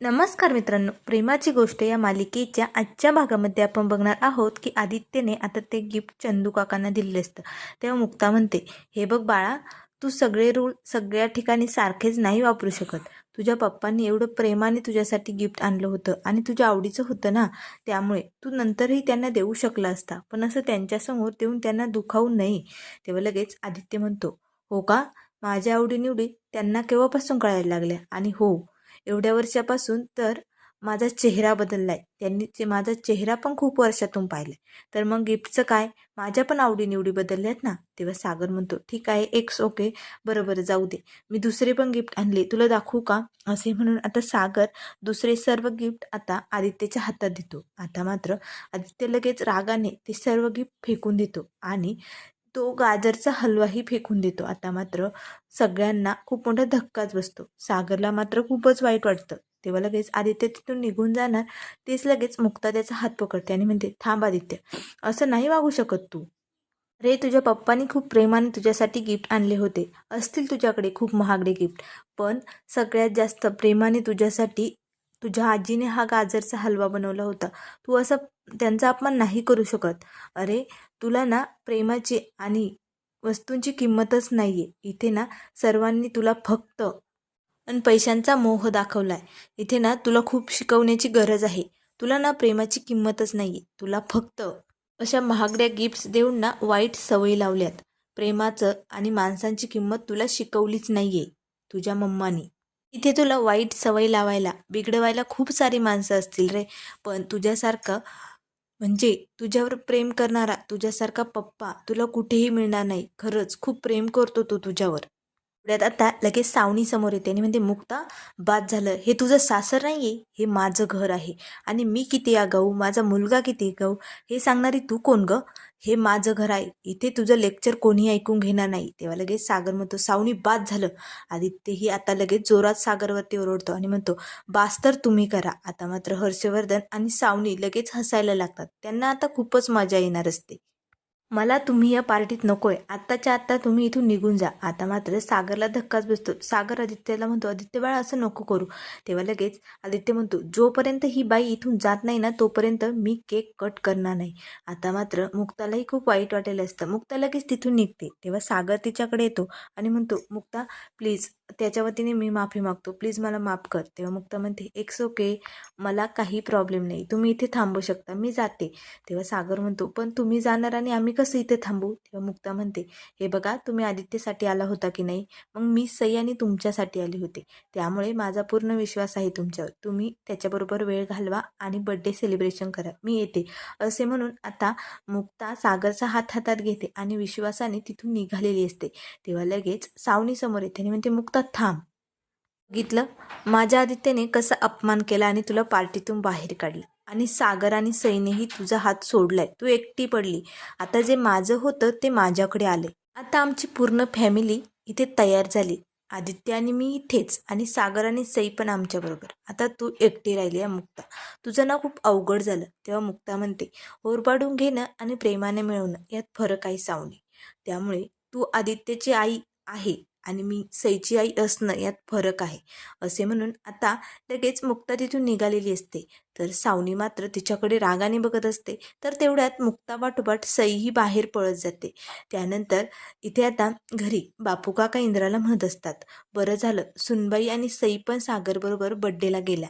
नमस्कार मित्रांनो प्रेमाची गोष्ट या मालिकेच्या आजच्या भागामध्ये आपण बघणार आहोत की आदित्यने आता ते गिफ्ट चंदू काकांना दिलेलं असतं. तेव्हा मुक्ता म्हणते हे बघ बाळा तू सगळे रूल सगळ्या ठिकाणी सारखेच नाही वापरू शकत. तुझ्या पप्पांनी एवढं प्रेमाने तुझ्यासाठी गिफ्ट आणलं होतं आणि तुझ्या आवडीचं होतं ना त्यामुळे तू नंतरही त्यांना देऊ शकला असता. पण असं त्यांच्यासमोर देऊन त्यांना दुखावू नये. तेव्हा लगेच आदित्य म्हणतो हो का? माझ्या आवडीनिवडी त्यांना केव्हापासून कळायला लागल्या? आणि हो एवढ्या वर्षापासून तर माझा चेहरा बदलला आहे त्यांनी ते माझा चेहरा पण खूप वर्षातून पाहिला आहे तर मग गिफ्टचं काय? माझ्या पण आवडीनिवडी बदलल्या आहेत ना? तेव्हा सागर म्हणतो ठीक आहे एक्स ओके बरोबर जाऊ दे. मी दुसरे पण गिफ्ट आणले. तुला दाखवू का? असे म्हणून आता सागर दुसरे सर्व गिफ्ट आता आदित्यच्या हातात देतो. आता मात्र आदित्य लगेच रागाने ते सर्व गिफ्ट फेकून देतो. आणि तो गाजरचा हलवाही फेकून देतो. आता मात्र सगळ्यांना खूप मोठा धक्काच बसतो. सागरला मात्र खूपच वाईट वाटतं. तेव्हा लगेच आदित्य तिथून निघून जाणार तेच लगेच मुक्ता त्याचा हात पकडते आणि म्हणते थांब आदित्य असं नाही वागू शकत तू. रे तुझ्या पप्पानी खूप प्रेमाने तुझ्यासाठी गिफ्ट आणले होते. असतील तुझ्याकडे खूप महागडे गिफ्ट पण सगळ्यात जास्त प्रेमाने तुझ्यासाठी तुझ्या आजीने हा गाजरचा हलवा बनवला होता. तू असं त्यांचा अपमान नाही करू शकत. अरे तुला ना प्रेमाची आणि वस्तूंची किंमतच नाही आहे इथे ना सर्वांनी तुला फक्त आणि पैशांचा मोह दाखवला आहे इथे ना तुला खूप शिकवण्याची गरज आहे. तुला ना प्रेमाची किंमतच नाही आहे तुला फक्त अशा महागड्या गिफ्ट्स देऊन ना वाईट सवयी लावल्यात. प्रेमाचं आणि माणसांची किंमत तुला शिकवलीच नाही आहे तुझ्या मम्मानी. इथे तुला वाईट सवय लावायला बिघडवायला खूप सारी माणसं असतील रे. पण तुझ्यासारखं म्हणजे तुझ्यावर प्रेम करणारा तुझ्यासारखा पप्पा तुला कुठेही मिळणार नाही. खरंच खूप प्रेम करतो तो तुझ्यावर. पुढ्यात आता लगेच सावणी समोर येते आणि म्हणते मुक्ता बाद झालं. हे तुझं सासर नाही आहे हे माझं घर आहे. आणि मी किती या गाऊ माझा मुलगा किती गाऊ हे सांगणारी तू कोण ग? हे माझं घर आहे. इथे तुझं लेक्चर कोणी ऐकून घेणार नाही. तेव्हा लगेच सागर म्हणतो सावणी बाद झालं. आदित्यही आता लगेच जोरात सागरवरती ओरडतो आणि म्हणतो बास तर तुम्ही करा. आता मात्र हर्षवर्धन आणि सावणी लगेच हसायला लागतात. त्यांना आता खूपच मजा येणार असते. मला तुम्ही या पार्टीत नको आहे आत्ताच्या आत्ता तुम्ही इथून निघून जा. आता मात्र सागरला धक्काच बसतो. सागर आदित्यला म्हणतो आदित्य बाळा असं नको करू. तेव्हा लगेच आदित्य म्हणतो जोपर्यंत ही बाई इथून जात नाही ना तोपर्यंत मी केक कट करणार नाही. आता मात्र मुक्तालाही खूप वाईट वाटेलं असतं. मुक्ता लगेच तिथून निघते. तेव्हा सागर तिच्याकडे येतो आणि म्हणतो मुक्ता प्लीज त्याच्या वतीने मी माफी मागतो. प्लीज मला माफ कर. तेव्हा मुक्ता म्हणते एक्स ओके मला काही प्रॉब्लेम नाही. तुम्ही इथे थांबू शकता. मी जाते. तेव्हा सागर म्हणतो पण तुम्ही जाणार आणि आम्ही कसं इथे थांबू? तेव्हा मुक्ता म्हणते हे बघा तुम्ही आदित्यसाठी आला होता की नाही? मग मी सई आणि तुमच्यासाठी आली होते. त्यामुळे माझा पूर्ण विश्वास आहे तुमच्यावर. तुम्ही त्याच्याबरोबर वेळ घालवा आणि बड्डे सेलिब्रेशन करा. मी येते. असे म्हणून आता मुक्ता सागरचा हात हातात घेते आणि विश्वासाने तिथून निघालेली असते. तेव्हा लगेच सावणी समोर येते आणि म्हणते मुक्ता थांब. बघितलं? माझ्या आदित्यने कसा अपमान केला आणि तुला पार्टीतून बाहेर काढलं. आणि सागर आणि सईनेही तुझा हात सोडलाय. तू एकटी पडली. आता जे माझं होतं ते माझ्याकडे आले आता आमची पूर्ण फॅमिली इथे तयार झाली. आदित्य आणि मी इथेच आणि सागर आणि सई पण आमच्याबरोबर आता तू एकटी राहिली आहे मुक्ता. तुझं ना खूप अवघड झालं. तेव्हा मुक्ता म्हणते ओरबाडून घेणं आणि प्रेमाने मिळवणं यात फरक आहे सावणे त्यामुळे तू आदित्यची आई आहे. आणि मी सईची आई असणं यात फरक आहे. असे म्हणून आता लगेच मुक्ता तिथून निघालेली असते. तर सावनी मात्र तिच्याकडे रागाने बघत असते. तर तेवढ्यात मुक्तावाटोपाट सईही बाहेर पळत जाते. त्यानंतर इथे आता घरी बापू काका इंद्राला म्हणत असतात. बरं झालं सुनबाई आणि सई पण सागरबरोबर बड्डेला गेल्या.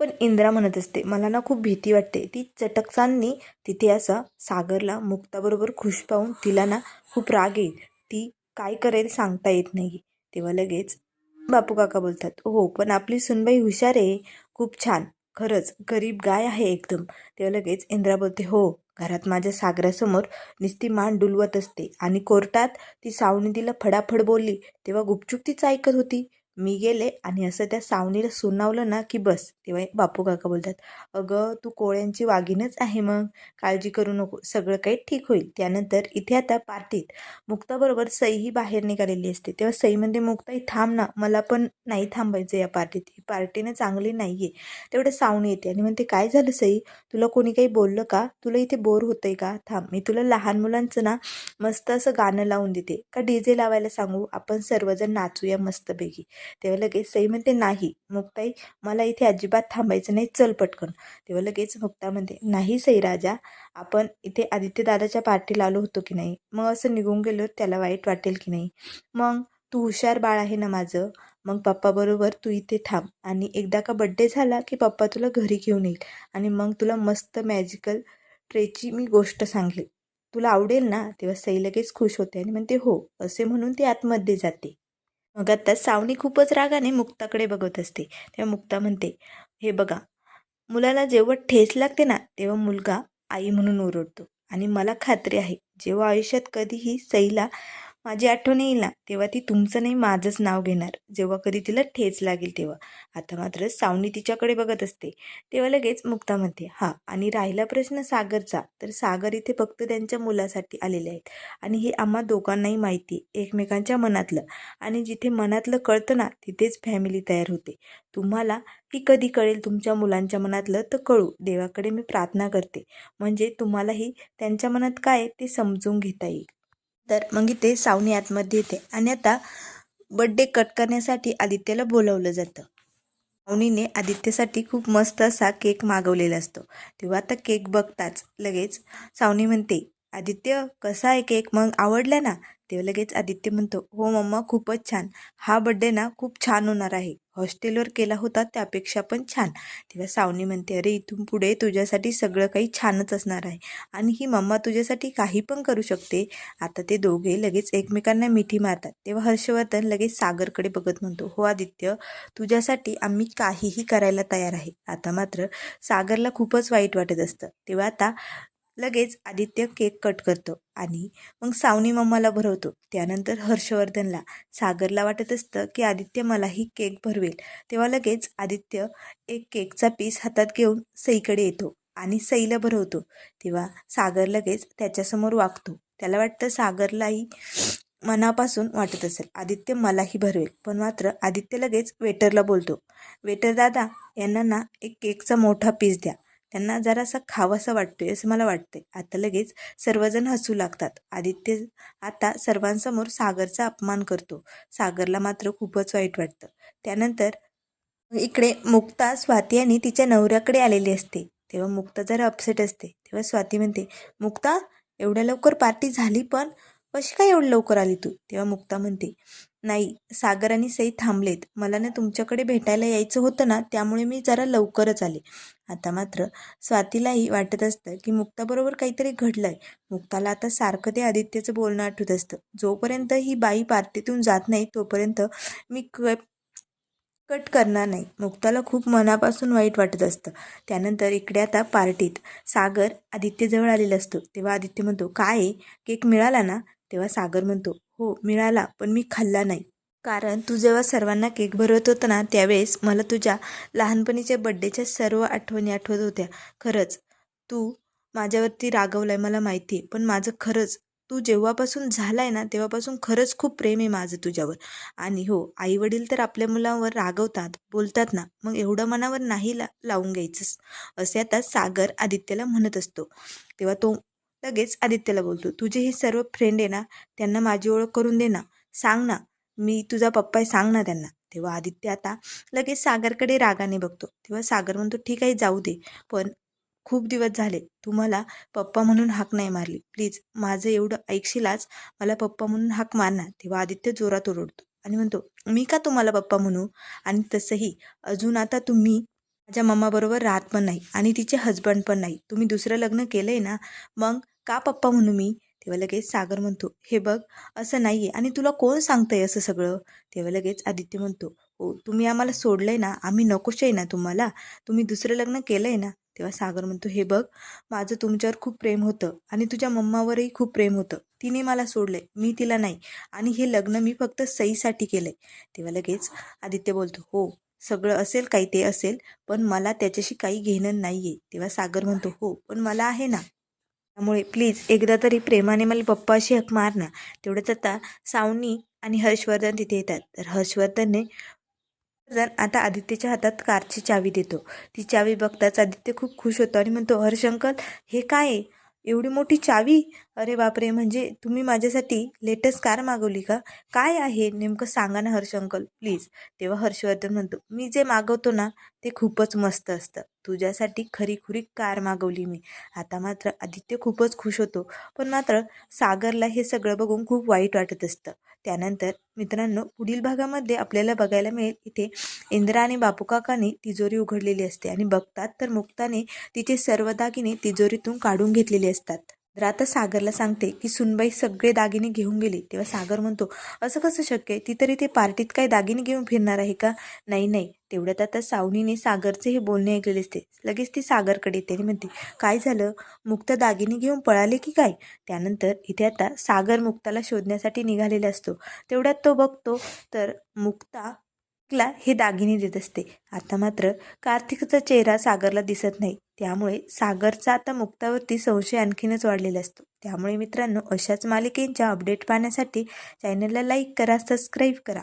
पण इंद्रा म्हणत असते मला ना खूप भीती वाटते. ती चटकसांनी तिथे असं सागरला मुक्ताबरोबर खुश पाहून तिला ना खूप राग येईल. ती काय करेल सांगता येत नाही. तेव्हा लगेच बापू काका बोलतात हो पण आपली सुनबाई हुशार आहे. खूप छान. खरंच गरीब गाय आहे एकदम. तेव्हा लगेच इंद्रा बोलते हो घरात माझ्या सागरासमोर नुसती मान डुलवत असते. आणि कोर्टात ती सावनी तिला फडाफड बोलली तेव्हा गुपचूप तीच ऐकत होती. मी गेले आणि असं त्या सावनीला सुनावलं ना की बस तेव्हा बापू काका बोलतात अगं तू कोळ्यांची वाघीणच आहे मग काळजी करू नको सगळं काही ठीक होईल. त्यानंतर इथे आता पार्टीत मुक्ताबरोबर सईही बाहेर निघालेली असते. तेव्हा सई म्हणते मुक्ताई थांब ना मला पण नाही थांबायचं या पार्टीत. ही पार्टीनं चांगली नाही आहे तेवढं सावणी येते आणि म्हणते काय झालं सई? तुला कोणी काही बोललं का? तुला इथे बोर होतंय का? थांब मी तुला लहान मुलांचं ना मस्त असं गाणं लावून देते. का डी जे लावायला सांगू? आपण सर्वजण नाचूया मस्तपैकी. तेव्हा लगेच सई म्हणते नाही मुक्ताई मला इथे अजिबात थांबायचं नाही चल पटकन. तेव्हा लगेच मुक्ता म्हणते नाही सई राजा आपण इथे आदित्यदादाच्या पार्टीला आलो होतो की नाही? मग असं निघून गेलो त्याला वाईट वाटेल की नाही? मग तू हुशार बाळ आहे ना माझं मग पप्पाबरोबर तू इथे थांब आणि एकदा का बड्डे झाला की पप्पा तुला घरी घेऊन येईल आणि मग तुला मस्त मॅजिकल ट्रेची मी गोष्ट सांगेल. तुला आवडेल ना? तेव्हा सई लगेच खुश होते आणि म्हणते हो असे म्हणून ती आतमध्ये जाते. मग आता सावनी खूपच रागाने मुक्ताकडे बघत असते. तेव्हा मुक्ता म्हणते हे बघा मुलाला जेव्हा ठेस लागते ना तेव्हा मुलगा आई म्हणून ओरडतो. आणि मला खात्री आहे जेव्हा आयुष्यात कधीही सईला माझी आठवण येईल ना तेव्हा ती तुमचं नाही माझंच नाव घेणार. जेव्हा कधी तिला ठेच लागेल तेव्हा. आता मात्र सावनी तिच्याकडे बघत असते. तेव्हा लगेच मुक्ता म्हणते हां आणि राहिला प्रश्न सागरचा तर सागर इथे फक्त त्यांच्या मुलासाठी आलेले आहेत. आणि हे आम्हा दोघांनाही माहिती आहे, एकमेकांच्या मनातलं. आणि जिथे मनातलं कळतं ना तिथेच फॅमिली तयार होते. तुम्हाला ही कधी कळेल तुमच्या मुलांच्या मनातलं तर कळू. देवाकडे मी प्रार्थना करते. म्हणजे तुम्हालाही त्यांच्या मनात काय आहे ते समजून घेता येईल. तर मग इथे सावनी आतमध्ये येते. आणि आता बड्डे कट करण्यासाठी आदित्यला बोलवलं जातं. सावनीने आदित्यसाठी खूप मस्त असा केक मागवलेला असतो. तेव्हा आता केक बघताच लगेच सावनी म्हणते आदित्य कसा आहे केक मग आवडला ना? तेव्हा लगेच आदित्य म्हणतो हो मम्मा खूपच छान. हा बड्डे ना खूप छान होणार आहे. हॉस्टेलवर केला होता त्यापेक्षा पण छान. तेव्हा सावनी म्हणते अरे इथून पुढे तुझ्यासाठी सगळं काही छानच असणार आहे. आणि ही मम्मा तुझ्यासाठी काही पण करू शकते. आता ते दोघे लगेच एकमेकांना मिठी मारतात. तेव्हा हर्षवर्धन लगेच सागरकडे बघत म्हणतो हो आदित्य तुझ्यासाठी आम्ही काहीही करायला तयार आहे. आता मात्र सागरला खूपच वाईट वाटत असतं. तेव्हा आता लगेच आदित्य केक कट करतो आणि मग सावनी मम्माला भरवतो. त्यानंतर हर्षवर्धनला सागरला वाटत असतं की आदित्य मलाही केक भरवेल. तेव्हा लगेच आदित्य एक केकचा पीस हातात घेऊन सईकडे येतो आणि सईला भरवतो. तेव्हा सागर लगेच त्याच्यासमोर वागतो. त्याला वाटतं सागरलाही मनापासून वाटत असेल. आदित्य मलाही भरवेल. पण मात्र आदित्य लगेच वेटरला बोलतो. वेटर दादा यांना ना एक केकचा मोठा पीस द्या. त्यांना जरासा खावासा वाटतोय असं मला वाटतंय. आता लगेच सर्वजण हसू लागतात. आदित्य आता सर्वांसमोर सागरचा अपमान करतो. सागरला मात्र खूपच वाईट वाटतं. त्यानंतर इकडे मुक्ता स्वाती आणि तिच्या नवऱ्याकडे आलेली असते. तेव्हा मुक्ता जरा अपसेट असते. तेव्हा स्वाती म्हणते मुक्ता एवढ्या लवकर पार्टी झाली पण कशी काय एवढं लवकर आली तू? तेव्हा मुक्ता म्हणते नाही सागर आणि सई थांबलेत. मला ना तुमच्याकडे भेटायला यायचं होतं ना त्यामुळे मी जरा लवकरच आले. आता मात्र स्वातीलाही वाटत असतं की मुक्ताबरोबर काहीतरी घडलं आहे मुक्ताला आता सारखं ते आदित्यचं बोलणं आठवत असतं. जोपर्यंत ही बाई पार्टीतून जात नाही तोपर्यंत मी क कट करणार नाही. मुक्ताला खूप मनापासून वाईट वाटत असतं. त्यानंतर इकडे आता पार्टीत सागर आदित्यजवळ आलेला असतो. तेव्हा आदित्य म्हणतो काय आहे? केक मिळाला ना? तेव्हा सागर म्हणतो हो मिळाला पण मी खाल्ला नाही. कारण तू जेव्हा सर्वांना केक भरवत होता ना त्यावेळेस मला तुझ्या लहानपणीच्या बड्डेच्या सर्व आठवणी आठवत होत्या. खरंच तू माझ्यावरती रागवलं आहे मला माहिती आहे पण माझं खरंच तू जेव्हापासून झाला आहे ना तेव्हापासून खरंच खूप प्रेम आहे माझं तुझ्यावर. आणि हो आईवडील तर आपल्या मुलावर रागवतात बोलतात ना मग एवढं मनावर नाही ला लावून घ्यायचंस असे आता सागर आदित्यला म्हणत असतो. तेव्हा तो लगेच आदित्यला बोलतो तुझे हे सर्व फ्रेंड आहे ना त्यांना माझी ओळख करून दे ना. सांग ना मी तुझा पप्पा आहे सांग ना त्यांना. तेव्हा आदित्य आता लगेच सागरकडे रागाने बघतो. तेव्हा सागर म्हणतो ठीक आहे जाऊ दे पण खूप दिवस झाले तू मला पप्पा म्हणून हाक नाही मारली. प्लीज माझं एवढं ऐकशीलाच मला पप्पा म्हणून हाक मारणार. तेव्हा आदित्य जोरात ओरडतो आणि म्हणतो मी का तुम्हाला पप्पा म्हणू? आणि तसंही अजून आता तुम्ही माझ्या मम्माबरोबर राहत पण नाही आणि तिचे हजबंड पण नाही. तुम्ही दुसरं लग्न केलं आहे ना मग का पप्पा म्हणू मी? तेव्हा लगेच सागर म्हणतो हे बघ असं नाही आहे आणि तुला कोण सांगतंय असं सगळं? तेव्हा लगेच आदित्य म्हणतो हो तुम्ही आम्हाला सोडलं आहे ना आम्ही नकोश आहे ना तुम्हाला. तुम्ही दुसरं लग्न केलं आहे ना? तेव्हा सागर म्हणतो हे बघ माझं तुमच्यावर खूप प्रेम होतं आणि तुझ्या मम्मावरही खूप प्रेम होतं. तिने मला सोडलं मी तिला नाही. आणि हे लग्न मी फक्त सईसाठी केलं आहे तेव्हा लगेच आदित्य बोलतो हो सगळं असेल काही ते असेल पण मला त्याच्याशी काही घेणं नाही आहे तेव्हा सागर म्हणतो हो पण मला आहे ना. त्यामुळे प्लीज एकदा तरी प्रेमाने मला पप्पाशी हक मार ना तेवढंच आता सावनी आणि हर्षवर्धन तिथे येतात. तर हर्षवर्धनने जर आता आदित्यच्या हातात कारची चावी देतो. ती चावी बघताच आदित्य खूप खुश होतो आणि म्हणतो हर्षंकल हे काय आहे? एवढी मोठी चावी? अरे बापरे म्हणजे तुम्ही माझ्यासाठी लेटेस्ट कार मागवली का? काय आहे? नेमकं सांगा ना हर्ष अंकल प्लीज. तेव्हा हर्षवर्धन म्हणतो मी जे मागवतो ना ते खूपच मस्त असतं. तुझ्यासाठी खरीखुरी कार मागवली मी. आता मात्र आदित्य खूपच खुश होतो पण मात्र सागरला हे सगळं बघून खूप वाईट वाटत असतं. त्यानंतर मित्रांनो पुढील भागामध्ये आपल्याला बघायला मिळेल इथे इंद्रा आणि बापू काकांनी तिजोरी उघडलेली असते आणि बघतात तर मुक्ताने तिचे सर्व दागिने तिजोरीतून काढून घेतलेले असतात. तर आता सागरला सांगते की सुनबाई सगळे दागिने घेऊन गेली तेव्हा सागर म्हणतो असं कसं शक्य आहे? ती तरी ते पार्टीत काय दागिने घेऊन फिरणार आहे का? नाही नाही तेवढ्यात आता सावनीने सागरचे हे बोलणे ऐकलेले असते. लगेच ती सागरकडे येते आणि म्हणते काय झालं? मुक्त दागिने घेऊन पळाले की काय? त्यानंतर इथे आता सागर मुक्ताला शोधण्यासाठी निघालेला असतो. तेवढ्यात तो बघतो तर मुक्ता ला हे दागिने देत असते. आता मात्र कार्तिकचा चेहरा सागरला दिसत नाही. त्यामुळे सागरचा आता मुक्तावरती संशय आणखीनच वाढलेला असतो. त्यामुळे मित्रांनो अशाच मालिकेंच्या अपडेट पाहण्यासाठी चॅनलला लाईक करा सबस्क्राईब करा.